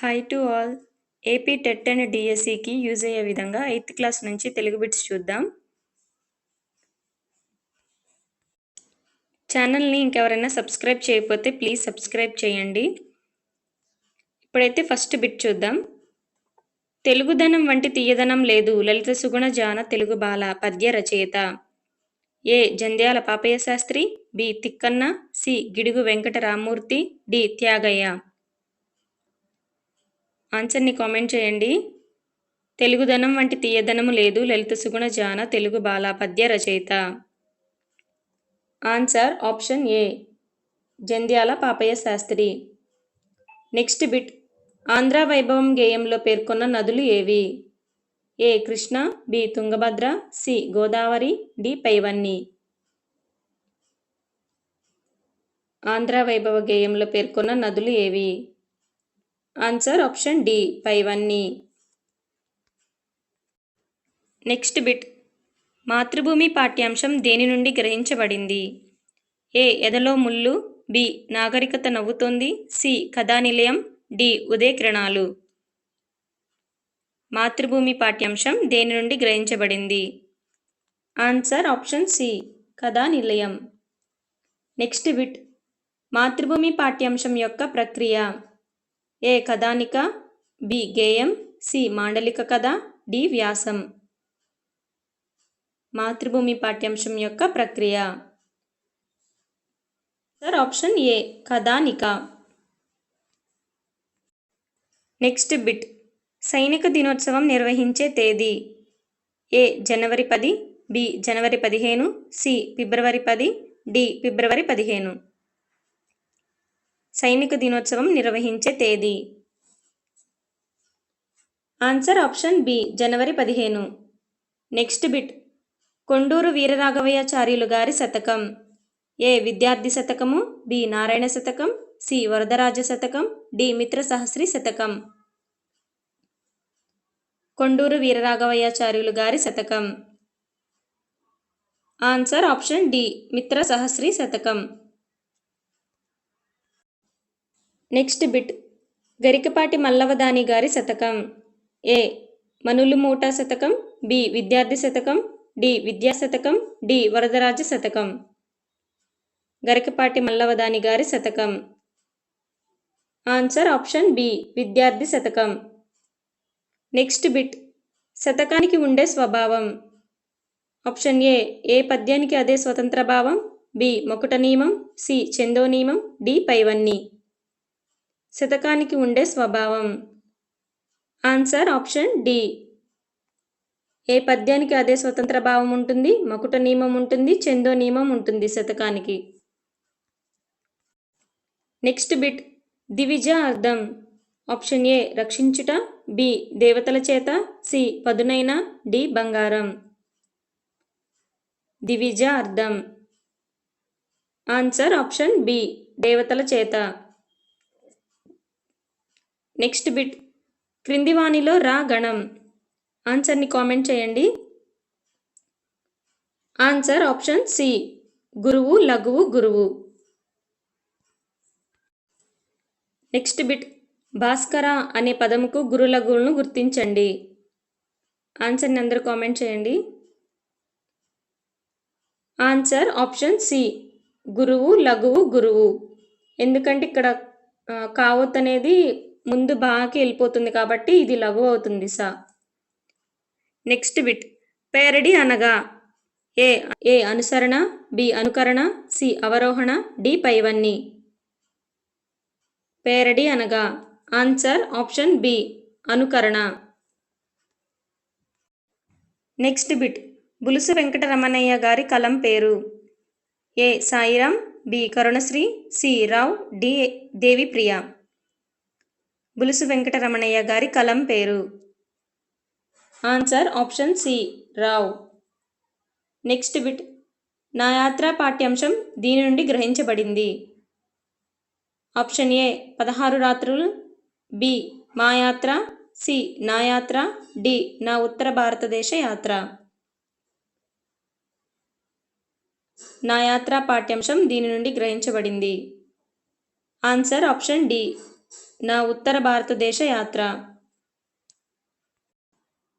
Hi to all AP TET and డిఎస్సికి use అయ్యే విధంగా ఎయిత్ క్లాస్ నుంచి తెలుగు బిట్స్ చూద్దాం. ఛానల్ని ఇంకెవరైనా సబ్స్క్రైబ్ చేయకపోతే ప్లీజ్ సబ్స్క్రైబ్ చేయండి. ఇప్పుడైతే ఫస్ట్ బిట్ చూద్దాం. తెలుగుదనం వంటి తీయదనం లేదు. లలిత సుగుణ జాన తెలుగు బాల పద్య రచయిత. A. Jandhyala Papayya Sastri. B. Tikkanna. C. Gidugu Venkata Rammurthy D. Tyagayya. ఆన్సర్ని కామెంట్ చేయండి. తెలుగుదనం వంటి తీయదనము లేదు. లలిత సుగుణ జాన తెలుగు బాల పద్య రచయిత. Answer option A. Jandhyala Papayya Sastri. Next bit. Andhra Vaibhavam గేయంలో పేర్కొన్న నదులు ఏవి? A. Krishna B. Tungabhadra C. Godavari D. పైవన్ని. Andhra వైభవ గేయంలో పేర్కొన్న నదులు ఏవి? ఆన్సర్ ఆప్షన్ డి పైవన్నీ నెక్స్ట్ బిట్ మాతృభూమి పాఠ్యాంశం దేని నుండి గ్రహించబడింది? ఏ ఎదలో ముళ్ళు. బి నాగరికత నవ్వుతోంది. సి కథానిలయం. డి ఉదయ కిరణాలు మాతృభూమి పాఠ్యాంశం దేని నుండి గ్రహించబడింది? Answer option C Kathanilayam. Next bit Matrubhumi పాఠ్యాంశం యొక్క ప్రక్రియ. ఏ కథానిక? బి గేయం సి మాండలిక కథ డి వ్యాసం. మాతృభూమి పాఠ్యాంశం యొక్క ప్రక్రియ. Sir option A Kathanika. Next bit సైనిక దినోత్సవం నిర్వహించే తేదీ. ఏ జనవరి పది బి జనవరి పదిహేను సి ఫిబ్రవరి పది డి ఫిబ్రవరి పదిహేను. సైనిక దినోత్సవం నిర్వహించే తేదీ. ఆన్సర్ ఆప్షన్ బి జనవరి పదిహేను. నెక్స్ట్ బిట్ కొండూరు వీరరాఘవయాచార్యులు గారి శతకం. ఏ విద్యార్థి శతకము బి నారాయణ శతకం సి వరదరాజ శతకం డి మిత్ర సహస్రి శతకం. కొండూరు వీరరాఘవయాచార్యులు గారి శతకం. Answer option D Mitra Sahasri శతకం. Next bit. గరికపాటి మల్లవదాని గారి శతకం. ఏ. మనులు మూటా శతకం. బి. విద్యార్థి శతకం. డి. విద్యా శతకం. డి. వరదరాజ శతకం. గరికపాటి మల్లవదాని గారి శతకం. Answer option B. విద్యార్థి శతకం. Next bit. శతకానికి ఉండే స్వభావం. Option A. ఏ పద్యానికి అదే స్వతంత్ర భావం? బి. మొకుట నియమం సి. చందో నియమం డి. పైవన్ని. శతకానికి ఉండే స్వభావం. Answer option D. ఏ పద్యానికి అదే స్వతంత్ర భావం ఉంటుంది? మకుట నియమం ఉంటుంది చందో నియమం ఉంటుంది శతకానికి. Next bit. దివిజ అర్థం. Option A. రక్షించుట. బి. దేవతల చేత. సి. పదునైన. డి. బంగారం. దివిజ అర్థం. Answer option B. దేవతల చేత. Next bit. క్రింది వాణిలో రా గణం. ఆన్సర్ని కామెంట్ చేయండి. ఆన్సర్ ఆప్షన్ సి గురువు లఘువు గురువు. నెక్స్ట్ బిట్ భాస్కర అనే పదముకు గురు లఘువులను గుర్తించండి. ఆన్సర్ని అందరూ కామెంట్ చేయండి. ఆన్సర్ ఆప్షన్ సి గురువు లఘువు గురువు. ఎందుకంటే ఇక్కడ కావత్ అనేది ముందు బాకి వెళ్ళిపోతుంది కాబట్టి ఇది లఘు అవుతుంది సా. Next bit. పేరడి అనగా ఏ ఏ అనుసరణ బి అనుకరణ సి అవరోహణ డి పైవన్ని. పేరడి అనగా ఆన్సర్ ఆప్షన్ బి అనుకరణ. Next bit. బులుసు వెంకటరమణయ్య గారి కలం పేరు. A Sairam B Karunasri C Rao D Devipriya Bulusu Venkataramanaiah గారి కలం పేరు. Answer option C Rao. Next bit. నా యాత్రా పాఠ్యాంశం దీని నుండి గ్రహించబడింది. ఆప్షన్ ఏ పదహారు రాత్రులు. బి మా యాత్ర. సి నా యాత్ర. డి నా ఉత్తర భారతదేశ యాత్ర. నా యాత్ర పాఠ్యాంశం దీని నుండి గ్రహించబడింది. ఆన్సర్ ఆప్షన్ డి నా ఉత్తర భారతదేశ యాత్ర.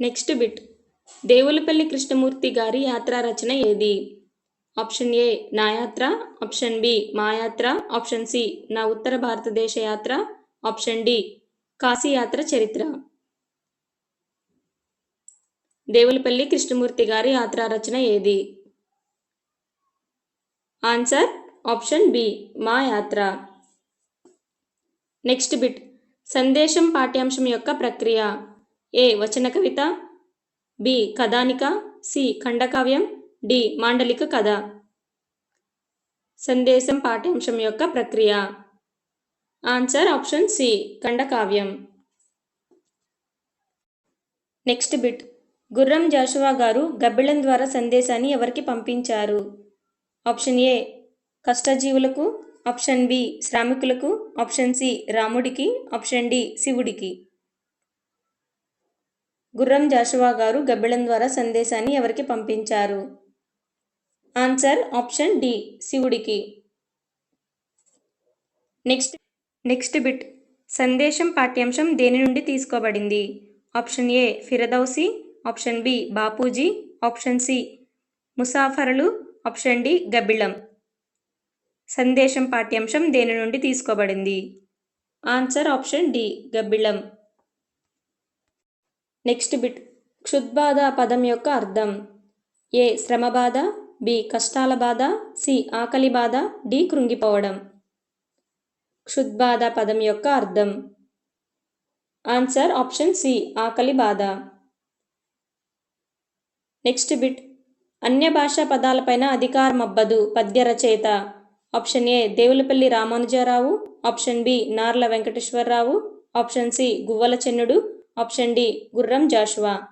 Next bit. దేవులపల్లి కృష్ణమూర్తి గారి యాత్రా రచన ఏది? ఆప్షన్ ఏ నా యాత్ర. ఆప్షన్ బి మా యాత్ర. ఆప్షన్ సి నా ఉత్తర భారతదేశ యాత్ర. ఆప్షన్ డి కాశీ యాత్ర చరిత్ర. దేవులపల్లి కృష్ణమూర్తి గారి యాత్రా రచన ఏది? ఆన్సర్ ఆప్షన్ బి మా యాత్ర. నెక్స్ట్ బిట్ సందేశం పాఠ్యాంశం యొక్క ప్రక్రియ. ఏ. వచన కవిత. బి. కథానిక. సి. ఖండకావ్యం. డి. మాండలిక కథ. సందేశం పాఠ్యాంశం యొక్క ప్రక్రియ. ఆన్సర్ ఆప్షన్ సి ఖండకావ్యం. నెక్స్ట్ బిట్ గుర్రం జాషువా గారు గబ్బిళం ద్వారా సందేశాన్ని ఎవరికి పంపించారు? ఆప్షన్ ఏ కష్టజీవులకు. ఆప్షన్ బి శ్రామికులకు ఆప్షన్ సి రాముడికి ఆప్షన్ డి శివుడికి. గుర్రం జాషువా గారు గబ్బిళం ద్వారా సందేశాన్ని ఎవరికి పంపించారు? ఆన్సర్ ఆప్షన్ డి శివుడికి. Next next bit. సందేశం పాఠ్యాంశం దేని నుండి తీసుకోబడింది? Option A Firdausi option B Bapuji option C Musafarulu option D Gabbilam. సందేశం పాఠ్యాంశం దేని నుండి తీసుకోబడింది? Answer option D Gabbilam. Next bit క్షుద్బాధ పదం యొక్క అర్థం. ఏ శ్రమ బాధ బి కష్టాల బాధ సి ఆకలి బాధ డి కృంగిపోవడం. క్షుద్బాధ పదం యొక్క అర్థం. ఆన్సర్ ఆప్షన్ సి ఆకలి బాధ నెక్స్ట్ బిట్ అన్య భాషా పదాలపైన అధికారం అబ్బదు పద్య రచయిత option A Devulapalli Ramanujarao option B Narla Venkateswararao option C Guvvala Chennudu option D Gurram Jashuva.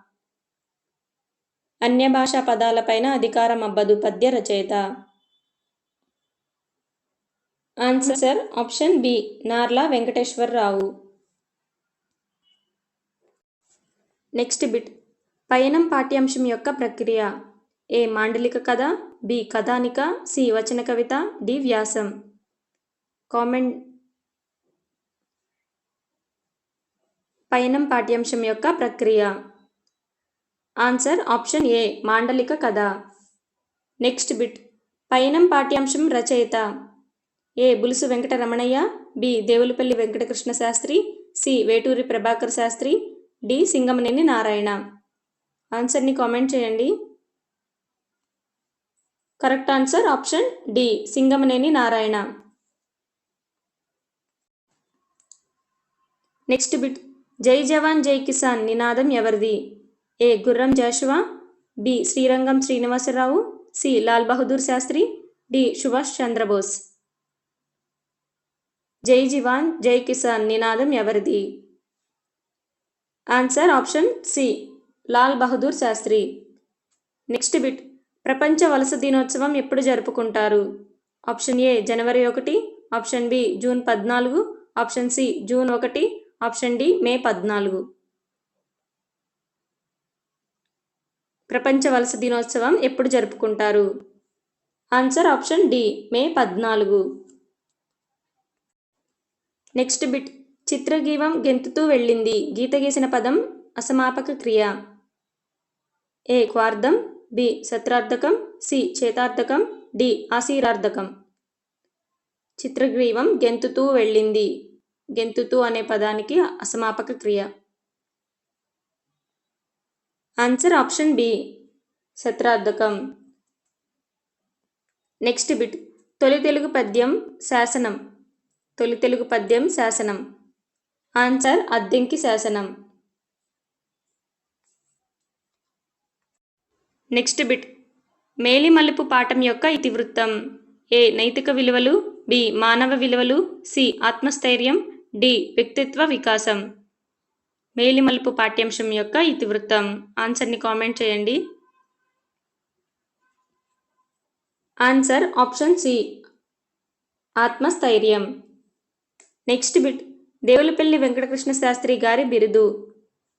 అన్య భాషా పదాలపైన అధికారం అబ్బదు పద్య రచయిత. Answer option B Narla Venkateswararao. Next bit. పయనం పాఠ్యాంశం యొక్క ప్రక్రియ. ఏ మాండలిక కథ బి కథానిక సి వచన కవిత డి వ్యాసం. కామెంట్. పయనం పాఠ్యాంశం యొక్క ప్రక్రియ. ఆన్సర్ ఆప్షన్ ఏ మాండలిక కథ. Next bit. పయనం పాఠ్యాంశం రచయిత. A Bulusu Venkataramanaiah. B Devulapalli Venkatakrishna Sastri. C Veturi Prabhakar Sastri. D Singamaneni Narayana. ఆన్సర్ని కామెంట్ చేయండి. Correct answer option D Singamaneni Narayana. Next bit జై జవాన్ జై కిసాన్ నినాదం ఎవరిది? A Gurram Jashuva? B Srirangam Srinivasarao. C Lal Bahadur Shastri. D Subhash Chandrabose. జై జవాన్ జై కిసాన్ నినాదం ఎవరిది? Answer option C Lal Bahadur Shastri. Next bit ప్రపంచ వలస దినోత్సవం ఎప్పుడు జరుపుకుంటారు? ఆప్షన్ ఏ జనవరి ఒకటి ఆప్షన్ బి జూన్ పద్నాలుగు ఆప్షన్ సి జూన్ ఒకటి ఆప్షన్ డి మే పద్నాలుగు. ప్రపంచ వలస దినోత్సవం ఎప్పుడు జరుపుకుంటారు? ఆన్సర్ ఆప్షన్ డి మే పద్నాలుగు. Next bit. చిత్రగీవం గెంతుతూ వెళ్ళింది. గీత గీసిన పదం అసమాపక క్రియ. ఏ క్వార్థం బి సత్రార్థకం. సి. చేతార్థకం డి. ఆశీరార్థకం. చిత్రగ్రీవం గెంతుతూ వెళ్ళింది. గెంతుతూ అనే పదానికి అసమాపక క్రియ. Answer option B సత్రార్థకం. Next bit. తొలి తెలుగు పద్యం శాసనం. తొలి తెలుగు పద్యం శాసనం. ఆన్సర్ అద్దెంకి శాసనం. Next bit. మేలిమలుపు పాఠం యొక్క ఇతివృత్తం. ఏ. నైతిక విలువలు. బి. మానవ విలువలు. సి. ఆత్మస్థైర్యం. డి. వ్యక్తిత్వ వికాసం. మేలిమలుపు పాఠ్యాంశం యొక్క ఇతివృత్తం. ఆన్సర్ని కామెంట్ చేయండి. ఆన్సర్ ఆప్షన్ సి ఆత్మస్థైర్యం. నెక్స్ట్ బిట్ దేవులపల్లి వెంకటకృష్ణ శాస్త్రి గారి బిరుదు.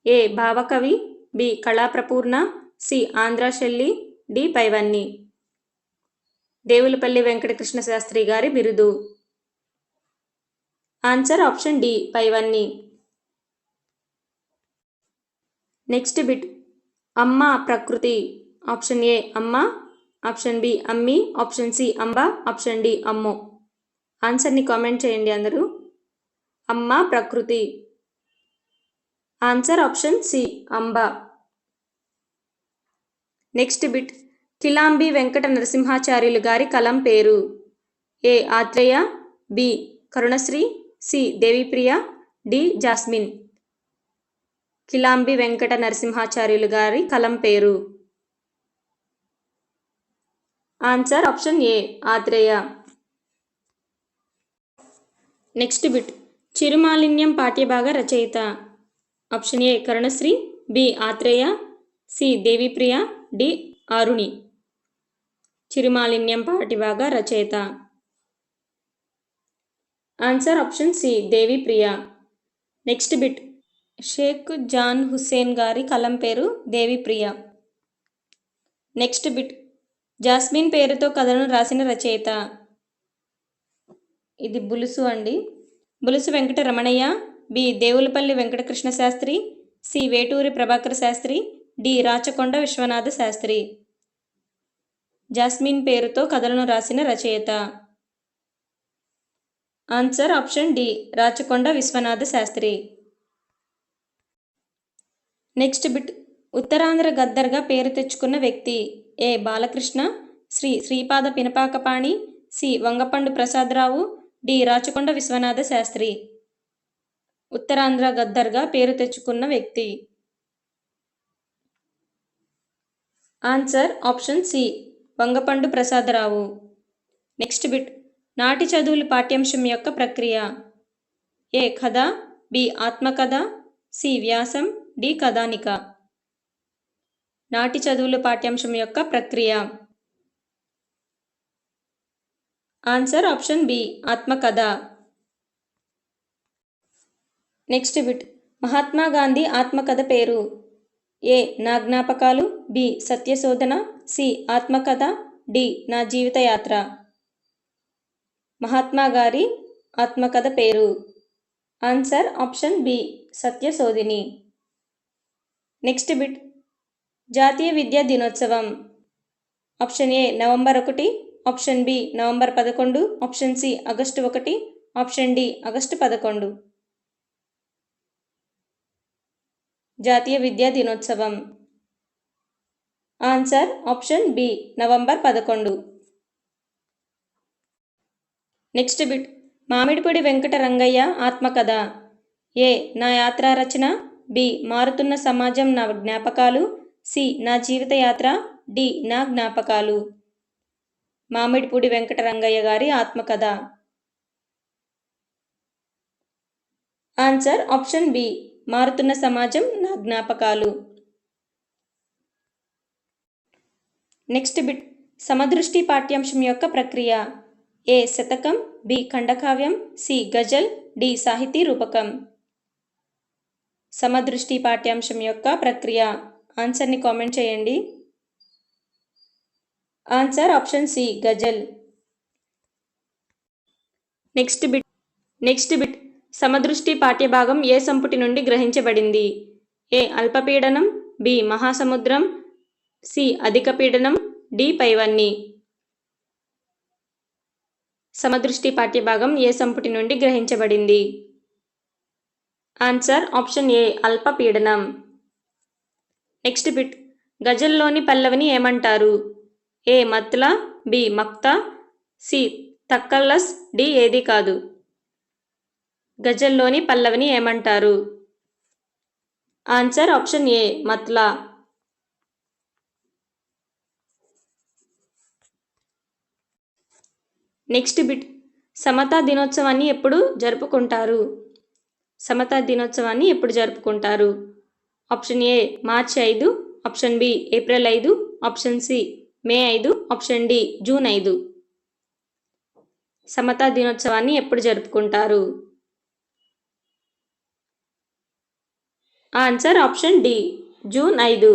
ఏ. భావకవి. బి. కళాప్రపూర్ణ. సి. ఆంధ్రశెల్లి డి. పైవన్ని. దేవులపల్లి వెంకటకృష్ణ శాస్త్రి గారి బిరుదు. Answer option D. పైవన్ని. Next bit. అమ్మ ప్రకృతి. ఆప్షన్ ఏ అమ్మ. ఆప్షన్ బి అమ్మి. ఆప్షన్ సి అంబ. ఆప్షన్ డి అమ్మో. ఆన్సర్ని కామెంట్ చేయండి అందరూ. అమ్మ ప్రకృతి. ఆన్సర్ ఆప్షన్ సి అంబ. నెక్స్ట్ బిట్ కిలాంబి వెంకట నరసింహాచార్యులు గారి కలం పేరు A Atreya B Karunasri C Devipriya D Jasmine Kilambi Venkata Narasimhacharyulu గారి కలం పేరు answer option A Atreya next bit చిరుమాలిన్యం పాఠ్యభాగ రచయిత option A Karunasri B Atreya C Devipriya D Aruni చిరుమాలిన్యం పాటివాగ రచయిత. Answer option C Devipriya next bit. Sheikh Jan Hussain గారి కలం పేరు దేవిప్రియ నెక్స్ట్ బిట్. జాస్మిన్ పేరుతో కథను రాసిన రచయిత. ఇది బులుసు అండి. Bulusu Venkata Ramanaiah B Devulapalli Venkatakrishna Sastri C Veturi Prabhakara Sastri D. Rachakonda Viswanatha Sastri. Jasmine పేరుతో కథలను రాసిన రచయిత. Answer option D. Rachakonda Viswanatha Sastri. Next bit. Uttarandhra గద్దర్గా పేరు తెచ్చుకున్న వ్యక్తి A. Balakrishna Sri Sripada Pinapakapani C. Vangapandu Prasadarao D. Rachakonda Viswanatha Sastri. Uttarandhra గద్దర్గా పేరు తెచ్చుకున్న వ్యక్తి. Answer option C Vangapandu Prasadarao. Next bit నాటి చదువులు పాఠ్యాంశం యొక్క ప్రక్రియ. ఏ కథ బి ఆత్మకథ సి వ్యాసం డి కథానిక. నాటి చదువులు పాఠ్యాంశం యొక్క ప్రక్రియ. ఆన్సర్ ఆప్షన్ బి ఆత్మకథ. నెక్స్ట్ బిట్ మహాత్మా గాంధీ ఆత్మకథ పేరు. ఏ నా జ్ఞాపకాలు బి సత్యశోధన సి ఆత్మకథ డి నా జీవిత యాత్ర మహాత్మా గారి ఆత్మకథ పేరు. Answer option B Satyashodhini. Next bit జాతీయ విద్యా దినోత్సవం. ఆప్షన్ ఏ నవంబర్ ఒకటి. ఆప్షన్ బి నవంబర్ పదకొండు. ఆప్షన్ సి ఆగస్టు ఒకటి. ఆప్షన్ డి ఆగస్టు పదకొండు. జాతీయ విద్యా దినోత్సవం. ఆన్సర్ ఆప్షన్ బి నవంబర్ పదకొండు. నెక్స్ట్ బిట్ మామిడిపూడి వెంకట రంగయ్య ఆత్మకథ. ఏ నా యాత్రా రచన. బి మారుతున్న సమాజం నా జ్ఞాపకాలు. సి నా జీవిత యాత్ర. డి నా జ్ఞాపకాలు. మామిడిపూడి వెంకట రంగయ్య గారి ఆత్మకథ. ఆన్సర్ ఆప్షన్ బి మారుతున్న సమాజం నా జ్ఞాపకాలు. Next bit. సమదృష్టి పాఠ్యాంశం యొక్క ప్రక్రియ. ఏ. శతకం. బి. ఖండకావ్యం. సి. గజల్. డి. సాహితీ రూపకం. సమదృష్టి పాఠ్యాంశం యొక్క ప్రక్రియ. ఆన్సర్ని కామెంట్ చేయండి. ఆన్సర్ ఆప్షన్ సి గజల్. నెక్స్ట్ బిట్ నెక్స్ట్ బిట్ సమదృష్టి పాఠ్యభాగం ఏ సంపుటి నుండి గ్రహించబడింది? ఏ అల్పపీడనం బి మహాసముద్రం సి అధిక పీడనం డి పైవన్నీ. సమదృష్టి పాఠ్యభాగం ఏ సంపుటి నుండి గ్రహించబడింది? ఆన్సర్ ఆప్షన్ ఏ అల్పపీడనం. నెక్స్ట్ బిట్ గజల్లోని పల్లవిని ఏమంటారు? ఏ మత్ల బి మక్త సి తక్కల్లస్ డి ఏది కాదు. గజల్లోని పల్లవిని ఏమంటారు? Answer option A మత్లా. Next bit. సమతా దినోత్సవాన్ని ఎప్పుడు జరుపుకుంటారు? సమతా దినోత్సవాన్ని ఎప్పుడు జరుపుకుంటారు? ఆప్షన్ ఏ మార్చి ఐదు. ఆప్షన్ బి ఏప్రిల్ ఐదు. ఆప్షన్ సి మే ఐదు. ఆప్షన్ డి జూన్ ఐదు. సమతా దినోత్సవాన్ని ఎప్పుడు జరుపుకుంటారు? ఆన్సర్ ఆప్షన్ డి జూన్ ఐదు.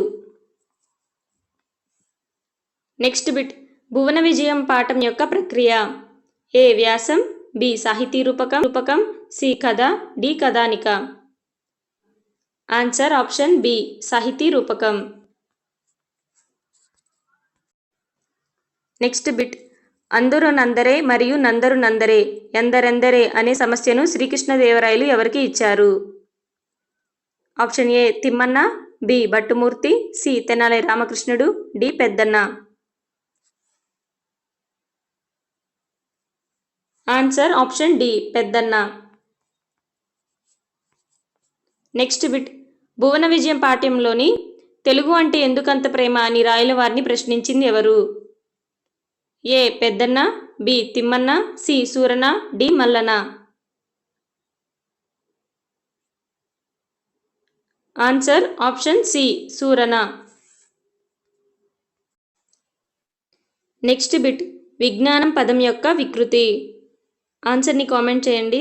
నెక్స్ట్ బిట్ భువన విజయం పాఠం యొక్క ప్రక్రియ. ఏ వ్యాసం బి సాహితీ రూపకం రూపకం సి కథ డి కథానిక. ఆన్సర్ ఆప్షన్ బి సాహితీ రూపకం. నెక్స్ట్ బిట్ అందరు నందరే మరియు నందరు నందరే ఎందరెందరే అనే సమస్యను శ్రీకృష్ణదేవరాయలు ఎవరికి ఇచ్చారు? Option A Timmanna B Bhattumurthy C Tenali Ramakrishnudu D Peddanna. Answer option D Peddanna. Next bit. Bhuvana Vijayam పాఠ్యంలోని Telugu అంటే ఎందుకంత ప్రేమ అని రాయల వారిని ప్రశ్నించింది ఎవరు? A Peddanna B Timmanna C Surana D Mallana answer option C Surana next bit విజ్ఞానం పదం యొక్క వికృతి ఆన్సర్ని కామెంట్ చేయండి.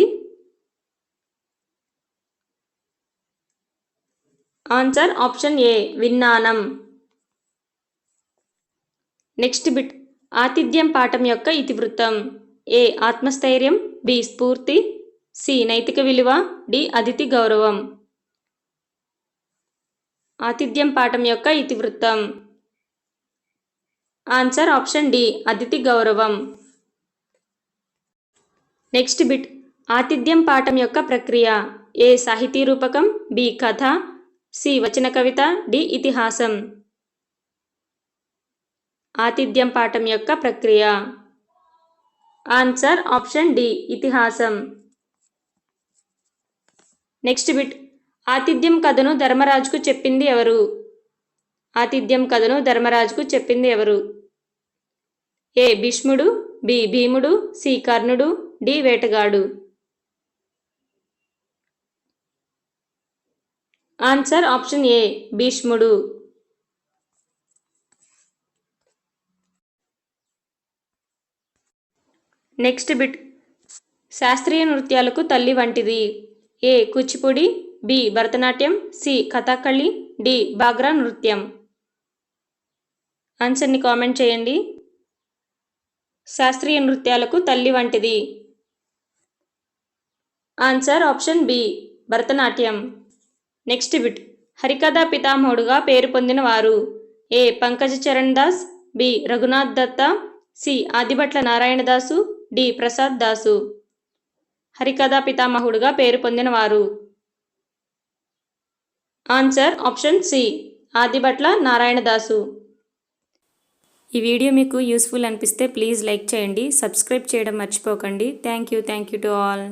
ఆన్సర్ ఆప్షన్ ఏ విజ్ఞానం నెక్స్ట్ బిట్ ఆతిథ్యం పాఠం యొక్క ఇతివృత్తం ఏ ఆత్మస్థైర్యం బి స్ఫూర్తి సి నైతిక విలువ డి అతిథి గౌరవం ఆతిథ్యం పాఠం యొక్క ఇతివృత్తం. ఆన్సర్ ఆప్షన్ డి అతిథి గౌరవం. నెక్స్ట్ బిట్ ఆతిథ్యం పాఠం యొక్క ప్రక్రియ. ఏ సాహితీ రూపకం? బి కథ. సి వచన కవిత. డి ఇతిహాసం. ఆతిథ్యం పాఠం యొక్క ప్రక్రియ. ఆన్సర్ ఆప్షన్ డి ఇతిహాసం. నెక్స్ట్ బిట్ ఆతిథ్యం కథను ధర్మరాజుకు చెప్పింది ఎవరు? ఆతిథ్యం కథను ధర్మరాజుకు చెప్పింది ఎవరు? ఏ భీష్ముడు బి భీముడు సి కర్ణుడు డి వేటగాడు. Answer option A Bhishmudu. Next bit. శాస్త్రీయ నృత్యాలకు తల్లి వంటిది. A Kuchipudi B. Bharatanatyam C. Kathakali D. Bhangra నృత్యం. ఆన్సర్ని కామెంట్ చేయండి. శాస్త్రీయ నృత్యాలకు తల్లి వంటిది. Answer option B. Bharatanatyam. Next bit. హరికథా పితామహుడుగా పేరు పొందిన వారు. A. Pankaja Charan Das B. Raghunath Datta C. Adibhatla Narayanadasu D. Prasad Dasu. హరికథా పితామహుడుగా పేరు పొందిన వారు. Answer option C Adibhatla Narayanadasu ఈ వీడియో మీకు యూస్ఫుల్ అనిపిస్తే ప్లీజ్ లైక్ చేయండి సబ్స్క్రైబ్ చేయడం మర్చిపోకండి. Thank you thank you to all